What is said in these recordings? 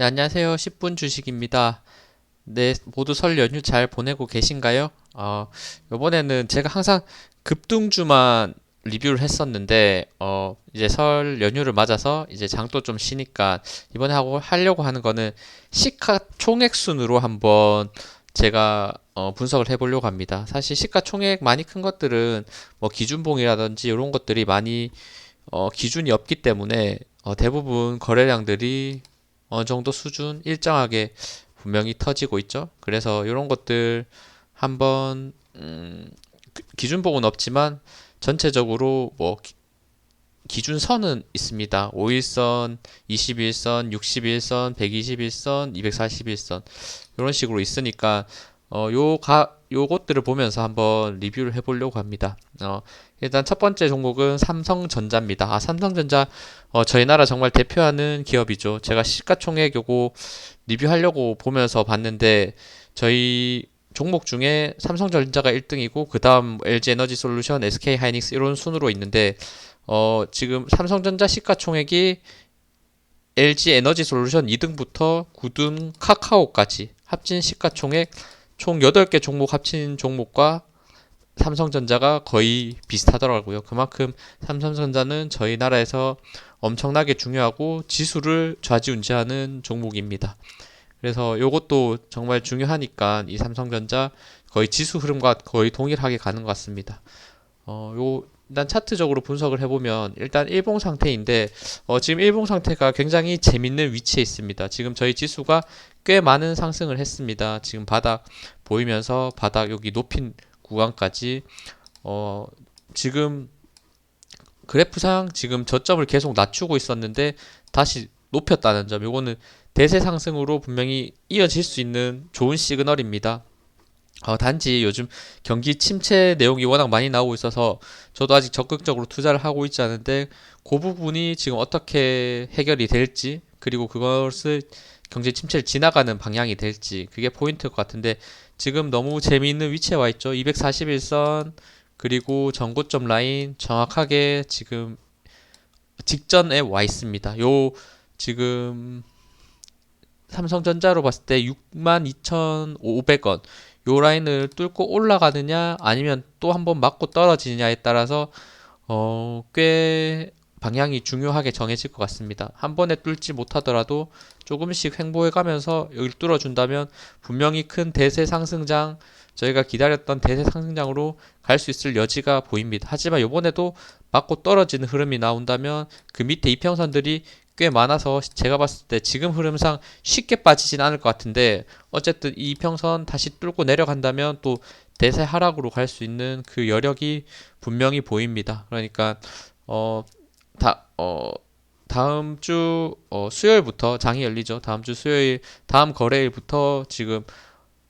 네, 안녕하세요. 10분 주식입니다. 네, 모두 설 연휴 잘 보내고 계신가요? 어, 이번에는 제가 항상 급등주만 리뷰를 했었는데, 어, 이제 설 연휴를 맞아서 이제 장도 좀 쉬니까 이번에 하고 하려고 하는 거는 시가 총액 순으로 한번 제가 어, 분석을 해보려고 합니다. 사실 시가 총액 많이 큰 것들은 뭐 기준봉이라든지 이런 것들이 많이 어, 기준이 없기 때문에 어, 대부분 거래량들이 어느 정도 수준 일정하게 분명히 터지고 있죠. 그래서 이런 것들 한번 음, 그- 기준봉은 없지만 전체적으로 뭐 기- 기준선은 있습니다. 5일선, 21선, 61선, 121선, 241선 이런 식으로 있으니까 어, 요 가, 요것들을 보면서 한번 리뷰를 해보려고 합니다. 어, 일단 첫 번째 종목은 삼성전자입니다. 아, 삼성전자 어, 저희 나라 정말 대표하는 기업이죠. 제가 시가총액 요거 리뷰하려고 보면서 봤는데 저희 종목 중에 삼성전자가 1등이고 그 다음 LG에너지 솔루션, SK하이닉스 이런 순으로 있는데 어, 지금 삼성전자 시가총액이 LG에너지 솔루션 2등부터 9등 카카오까지 합친 시가총액 총 8개 종목 합친 종목과 삼성전자가 거의 비슷하더라고요. 그만큼 삼성전자는 저희 나라에서 엄청나게 중요하고 지수를 좌지우지하는 종목입니다. 그래서 이것도 정말 중요하니까 이 삼성전자 거의 지수 흐름과 거의 동일하게 가는 것 같습니다. 어, 요 일단 차트적으로 분석을 해보면 일단 일봉 상태인데 어, 지금 일봉 상태가 굉장히 재밌는 위치에 있습니다. 지금 저희 지수가 꽤 많은 상승을 했습니다. 지금 바닥 보이면서 바닥 여기 높인 구간까지 어, 지금 그래프상 지금 저점을 계속 낮추고 있었는데 다시 높였다는 점. 이거는 대세 상승으로 분명히 이어질 수 있는 좋은 시그널입니다. 어, 단지 요즘 경기 침체 내용이 워낙 많이 나오고 있어서 저도 아직 적극적으로 투자를 하고 있지 않은데 그 부분이 지금 어떻게 해결이 될지 그리고 그것을 경제 침체를 지나가는 방향이 될지 그게 포인트일 것 같은데 지금 너무 재미있는 위치에 와 있죠. 241선 그리고 전고점 라인 정확하게 지금 직전에 와 있습니다. 요 지금 삼성전자로 봤을 때 62,500원 요 라인을 뚫고 올라가느냐 아니면 또 한번 맞고 떨어지느냐에 따라서 어, 꽤 방향이 중요하게 정해질 것 같습니다. 한 번에 뚫지 못하더라도 조금씩 횡보해 가면서 여기를 뚫어준다면 분명히 큰 대세 상승장 저희가 기다렸던 대세 상승장으로 갈 수 있을 여지가 보입니다. 하지만 이번에도 맞고 떨어지는 흐름이 나온다면 그 밑에 이평선들이 꽤 많아서 제가 봤을 때 지금 흐름상 쉽게 빠지진 않을 것 같은데 어쨌든 이 평선 다시 뚫고 내려간다면 또 대세 하락으로 갈 수 있는 그 여력이 분명히 보입니다. 그러니까 어, 다, 어, 다음 주 어, 수요일부터 장이 열리죠. 다음 주 수요일 다음 거래일부터 지금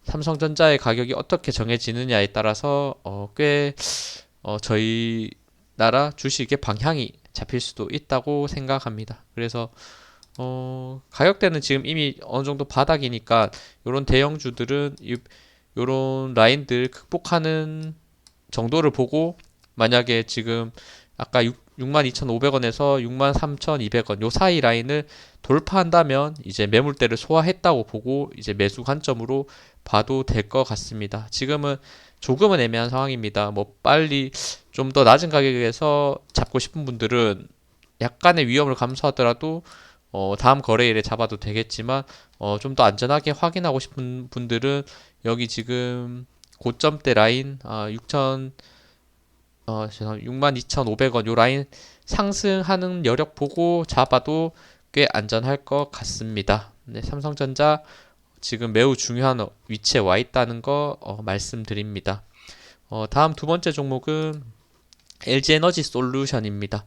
삼성전자의 가격이 어떻게 정해지느냐에 따라서 어, 꽤 어, 저희 나라 주식의 방향이 잡힐 수도 있다고 생각합니다. 그래서 어, 가격대는 지금 이미 어느 정도 바닥이니까 이런 대형주들은 이, 요런 라인들 극복하는 정도를 보고 만약에 지금 아까 6, 62,500원에서 63,200원 요 사이 라인을 돌파한다면 이제 매물대를 소화했다고 보고 이제 매수 관점으로 봐도 될 것 같습니다. 지금은 조금은 애매한 상황입니다. 뭐 빨리 좀 더 낮은 가격에서 잡고 싶은 분들은 약간의 위험을 감수하더라도 어, 다음 거래일에 잡아도 되겠지만 어, 좀 더 안전하게 확인하고 싶은 분들은 여기 지금 고점대 라인 아, 6천 어, 죄송합니다. 62,500원 요 라인 상승하는 여력 보고 잡아도 꽤 안전할 것 같습니다. 네, 삼성전자 지금 매우 중요한 어- 위치에 와 있다는 거 어, 말씀드립니다. 어, 다음 두 번째 종목은 LG 에너지 솔루션입니다.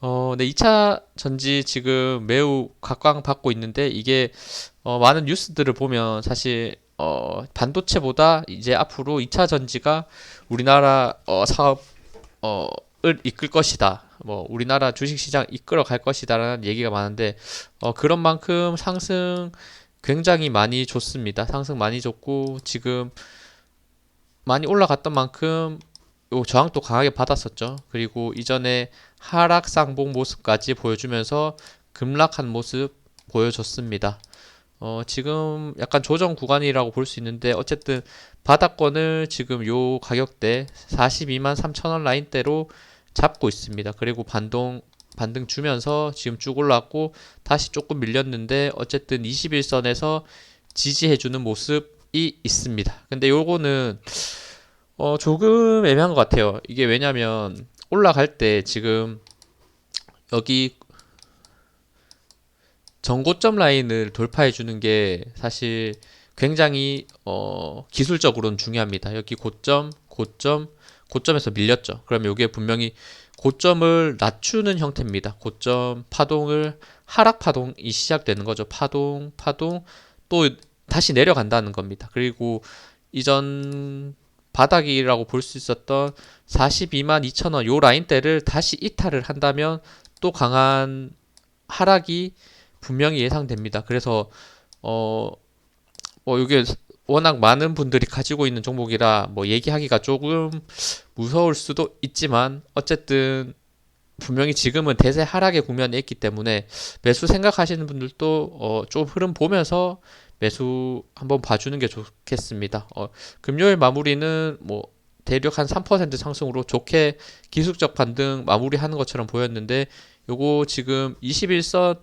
어, 네, 2차 전지 지금 매우 각광받고 있는데 이게 어, 많은 뉴스들을 보면 사실 어, 반도체보다 이제 앞으로 2차 전지가 우리나라 어, 사업 어, 을 이끌 것이다. 뭐 우리나라 주식시장 이끌어 갈 것이다라는 얘기가 많은데 어, 그런 만큼 상승 굉장히 많이 좋습니다. 상승 많이 좋고 지금 많이 올라갔던 만큼 요 저항도 강하게 받았었죠. 그리고 이전에 하락 쌍봉 모습까지 보여주면서 급락한 모습 보여줬습니다. 어, 지금 약간 조정 구간이라고 볼 수 있는데 어쨌든 바닥권을 지금 요 가격대 42만 3천 원 라인대로 잡고 있습니다. 그리고 반동 반등 주면서 지금 쭉 올랐고 다시 조금 밀렸는데 어쨌든 21선에서 지지해주는 모습이 있습니다. 근데 요거는 어 조금 애매한 것 같아요. 이게 왜냐면 올라갈 때 지금 여기 전고점 라인을 돌파해 주는 게 사실 굉장히 어 기술적으로는 중요합니다. 여기 고점, 고점, 고점에서 밀렸죠. 그러면 이게 분명히 고점을 낮추는 형태입니다. 고점 파동을 하락 파동이 시작되는 거죠. 파동, 파동 또 다시 내려간다는 겁니다. 그리고 이전 바닥이라고 볼 수 있었던 42만 2천 원 요 라인대를 다시 이탈을 한다면 또 강한 하락이 분명히 예상됩니다. 그래서 어, 뭐 이게 워낙 많은 분들이 가지고 있는 종목이라 뭐 얘기하기가 조금 무서울 수도 있지만 어쨌든 분명히 지금은 대세 하락의 국면에 있기 때문에 매수 생각하시는 분들도 어, 좀 흐름 보면서 매수 한번 봐주는 게 좋겠습니다. 어, 금요일 마무리는 뭐 대략 한 3% 상승으로 좋게 기술적 반등 마무리하는 것처럼 보였는데 요거 지금 21선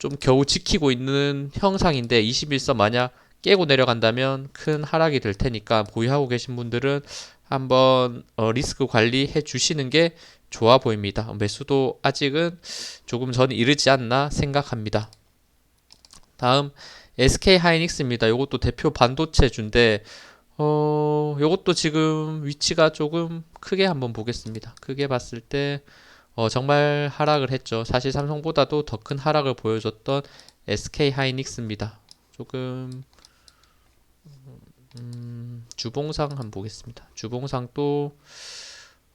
좀 겨우 지키고 있는 형상인데 21선 만약 깨고 내려간다면 큰 하락이 될 테니까 보유하고 계신 분들은 한번 어, 리스크 관리해 주시는 게 좋아 보입니다. 매수도 아직은 조금 전 이르지 않나 생각합니다. 다음 SK 하이닉스입니다. 이것도 대표 반도체주인데 어, 요것도 지금 위치가 조금 크게 한번 보겠습니다. 크게 봤을 때 어, 정말 하락을 했죠. 사실 삼성보다도 더 큰 하락을 보여줬던 SK 하이닉스입니다. 조금 음, 주봉상 한번 보겠습니다. 주봉상 또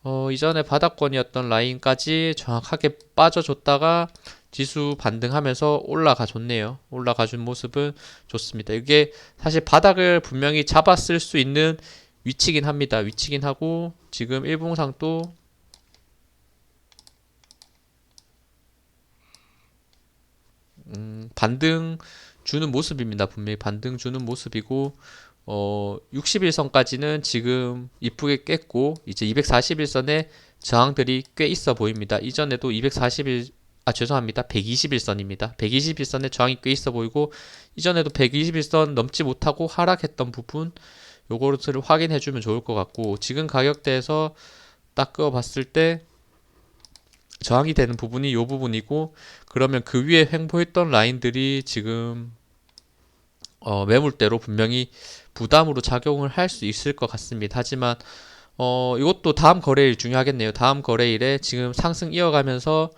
어, 이전에 바닥권이었던 라인까지 정확하게 빠져줬다가 지수 반등하면서 올라가 줬네요. 올라가 준 모습은 좋습니다. 이게 사실 바닥을 분명히 잡았을 수 있는 위치긴 합니다. 위치긴 하고 지금 일봉상도 음, 반등 주는 모습입니다. 분명히 반등 주는 모습이고 어, 61선까지는 지금 이쁘게 깼고 이제 241선에 저항들이 꽤 있어 보입니다. 이전에도 241, 아 죄송합니다. 121선입니다. 121선에 저항이 꽤 있어 보이고 이전에도 121선 넘지 못하고 하락했던 부분 요거를 확인해 주면 좋을 것 같고 지금 가격대에서 딱 그어 봤을 때 저항이 되는 부분이 요 부분이고 그러면 그 위에 횡보했던 라인들이 지금 어, 매물대로 분명히 부담으로 작용을 할 수 있을 것 같습니다. 하지만 어, 이것도 다음 거래일 중요하겠네요. 다음 거래일에 지금 상승 이어가면서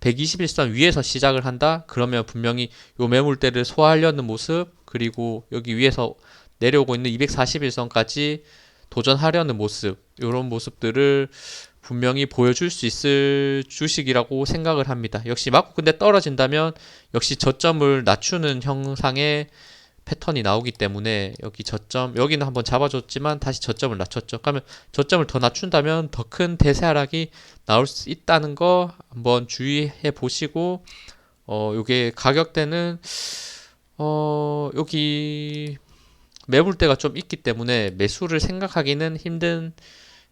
121선 위에서 시작을 한다? 그러면 분명히 요 매물대를 소화하려는 모습, 그리고 여기 위에서 내려오고 있는 241선까지 도전하려는 모습, 이런 모습들을 분명히 보여줄 수 있을 주식이라고 생각을 합니다. 역시 맞고 근데 떨어진다면 역시 저점을 낮추는 형상의 패턴이 나오기 때문에 여기 저점 여기는 한번 잡아줬지만 다시 저점을 낮췄죠. 그러면 저점을 더 낮춘다면 더 큰 대세 하락이 나올 수 있다는 거 한번 주의해 보시고 어 요게 가격대는 어 여기 매물 대가 좀 있기 때문에 매수를 생각하기는 힘든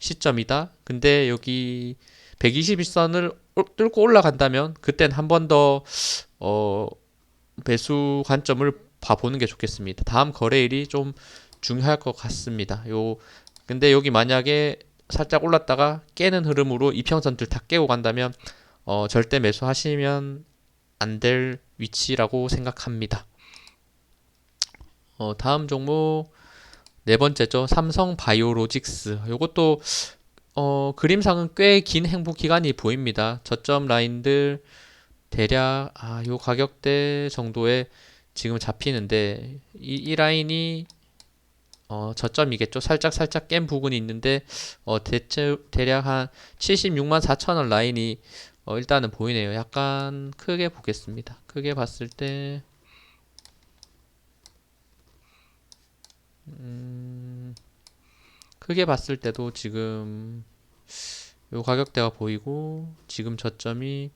시점이다. 근데 여기 121선을 뚫고 올라간다면 그땐 한 번 더 어, 배수 관점을 봐보는 게 좋겠습니다. 다음 거래일이 좀 중요할 것 같습니다. 요 근데 여기 만약에 살짝 올랐다가 깨는 흐름으로 이평선들 다 깨고 간다면 어, 절대 매수하시면 안 될 위치라고 생각합니다. 어, 다음 종목 네 번째죠. 삼성 바이오로직스. 이것도 어, 그림상은 꽤 긴 행보 기간이 보입니다. 저점 라인들 대략 아, 요 가격대 정도에 지금 잡히는데 이, 이 라인이 어, 저점이겠죠. 살짝 살짝 깬 부분이 있는데 어, 대체 대략 한 76만 4천 원 라인이 어, 일단은 보이네요. 약간 크게 보겠습니다. 크게 봤을 때 음, 크게 봤을 때도 지금 요 가격대가 보이고 지금 저점이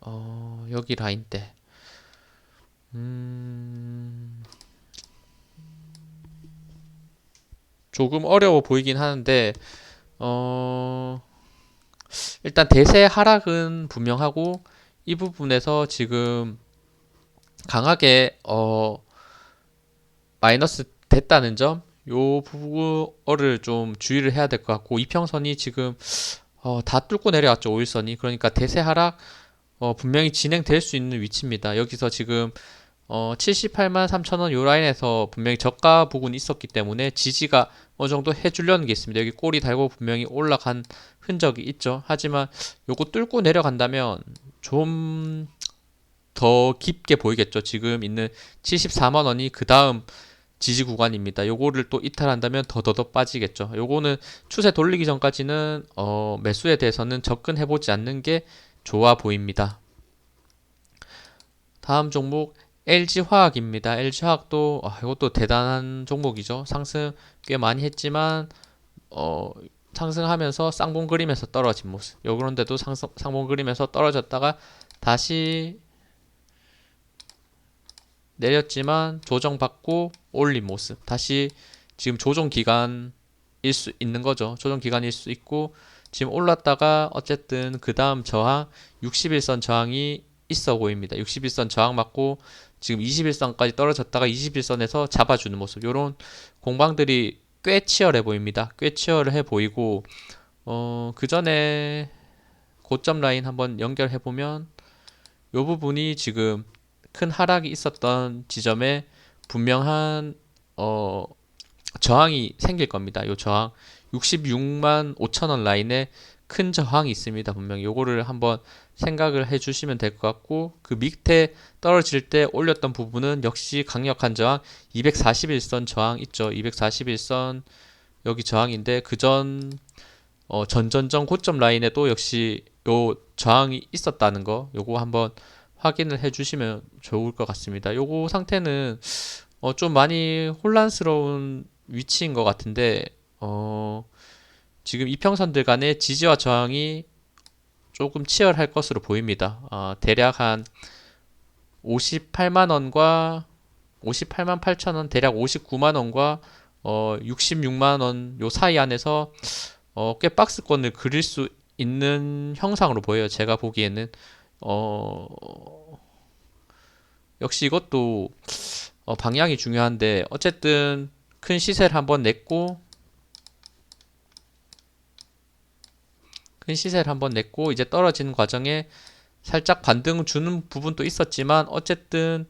어, 여기 라인대. 음, 조금 어려워 보이긴 하는데 어, 일단 대세 하락은 분명하고 이 부분에서 지금 강하게 어, 마이너스 됐다는 점, 요 부분을 좀 주의를 해야 될 것 같고 이평선이 지금 어, 다 뚫고 내려왔죠 5일선이 그러니까 대세 하락 어, 분명히 진행될 수 있는 위치입니다. 여기서 지금 어, 78만 3천원 요 라인에서 분명히 저가 부분이 있었기 때문에 지지가 어느 정도 해주려는 게 있습니다. 여기 꼬리 달고 분명히 올라간 흔적이 있죠. 하지만 요거 뚫고 내려간다면 좀 더 깊게 보이겠죠. 지금 있는 74만 원이 그 다음 지지 구간입니다. 요거를 또 이탈한다면 더더더 빠지겠죠. 요거는 추세 돌리기 전까지는 어, 매수에 대해서는 접근해 보지 않는 게 좋아 보입니다. 다음 종목 LG화학입니다. LG화학도 아, 이것도 대단한 종목이죠. 상승 꽤 많이 했지만 어, 상승하면서 쌍봉 그림에서 떨어진 모습. 요 그런데도 상승, 쌍봉 그림에서 떨어졌다가 다시 내렸지만 조정받고 올린 모습. 다시 지금 조정 기간일 수 있는 거죠. 조정 기간일 수 있고 지금 올랐다가 어쨌든 그 다음 저항 61선 저항이 있어 보입니다. 61선 저항 맞고 지금 21선까지 떨어졌다가 21선에서 잡아주는 모습. 요런 공방들이 꽤 치열해 보입니다. 꽤 치열해 보이고 어, 그 전에 고점 라인 한번 연결해 보면 요 부분이 지금 큰 하락이 있었던 지점에 분명한 어, 저항이 생길 겁니다. 요 저항 66만 5천 원 라인에 큰 저항이 있습니다. 분명히 요거를 한번 생각을 해 주시면 될 것 같고 그 밑에 떨어질 때 올렸던 부분은 역시 강력한 저항 241선 저항 있죠. 241선 여기 저항인데 그전 어, 전전전 고점 라인에도 역시 요 저항이 있었다는 거 요거 한번 확인을 해 주시면 좋을 것 같습니다. 요거 상태는 어, 좀 많이 혼란스러운 위치인 것 같은데 어, 지금 이평선들 간의 지지와 저항이 조금 치열할 것으로 보입니다. 어, 대략 한 58만 원과 58만 8천 원, 대략 59만 원과 어, 66만 원 요 사이 안에서 어, 꽤 박스권을 그릴 수 있는 형상으로 보여요. 제가 보기에는 어, 역시 이것도 어, 방향이 중요한데 어쨌든 큰 시세를 한번 냈고 큰 시세를 한번 냈고 이제 떨어지는 과정에 살짝 반등 주는 부분도 있었지만 어쨌든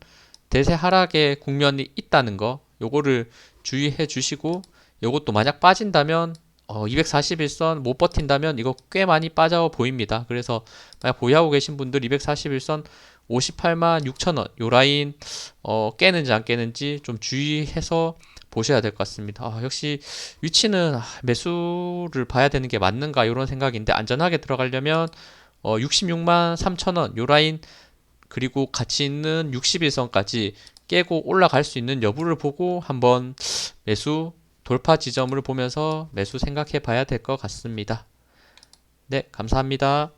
대세 하락의 국면이 있다는 거 요거를 주의해 주시고 요것도 만약 빠진다면 어, 241선 못 버틴다면 이거 꽤 많이 빠져 보입니다. 그래서 만약 보유하고 계신 분들 241선 58만 6천원 요 라인 어, 깨는지 안 깨는지 좀 주의해서 보셔야 될 것 같습니다. 아, 역시 위치는 아, 매수를 봐야 되는 게 맞는가 이런 생각인데 안전하게 들어가려면 어, 66만 3천원 요 라인 그리고 같이 있는 61선까지 깨고 올라갈 수 있는 여부를 보고 한번 매수 돌파 지점을 보면서 매수 생각해 봐야 될 것 같습니다. 네, 감사합니다.